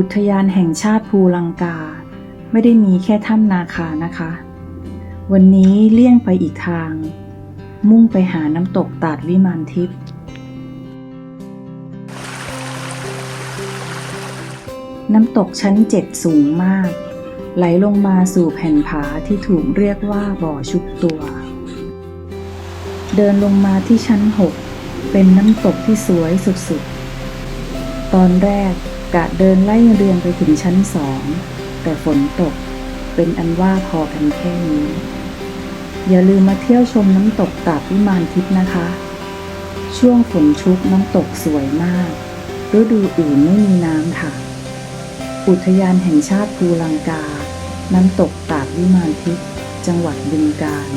อุทยานแห่งชาติภูลังกา ไม่ได้มีแค่ถ้ำนาคานะคะ วันนี้เลี่ยงไปอีกทาง มุ่งไปหาน้ำตกตาดวิมานทิพย์น้ำตกชั้นเจ็ดสูงมาก ไหลลงมาสู่แผ่นผาที่ถูกเรียกว่าบ่อชุบตัว เดินลงมาที่ชั้นหกเป็นน้ำตกที่สวยสุดๆ ตอนแรก กะเดินไล่เรียงไปถึงชั้นสอง แต่ฝนตกเป็นอันว่าพอกันแค่นี้ อย่าลืมมาเที่ยวชมน้ำตกตาดวิมานทิพย์นะคะ ช่วงฝนชุกน้ำตกสวยมาก ฤดูอื่นไม่มีน้ำค่ะ อุทยานแห่งชาติภูลังกา น้ำตกตาดวิมานทิพย์จังหวัดบึงกาฬ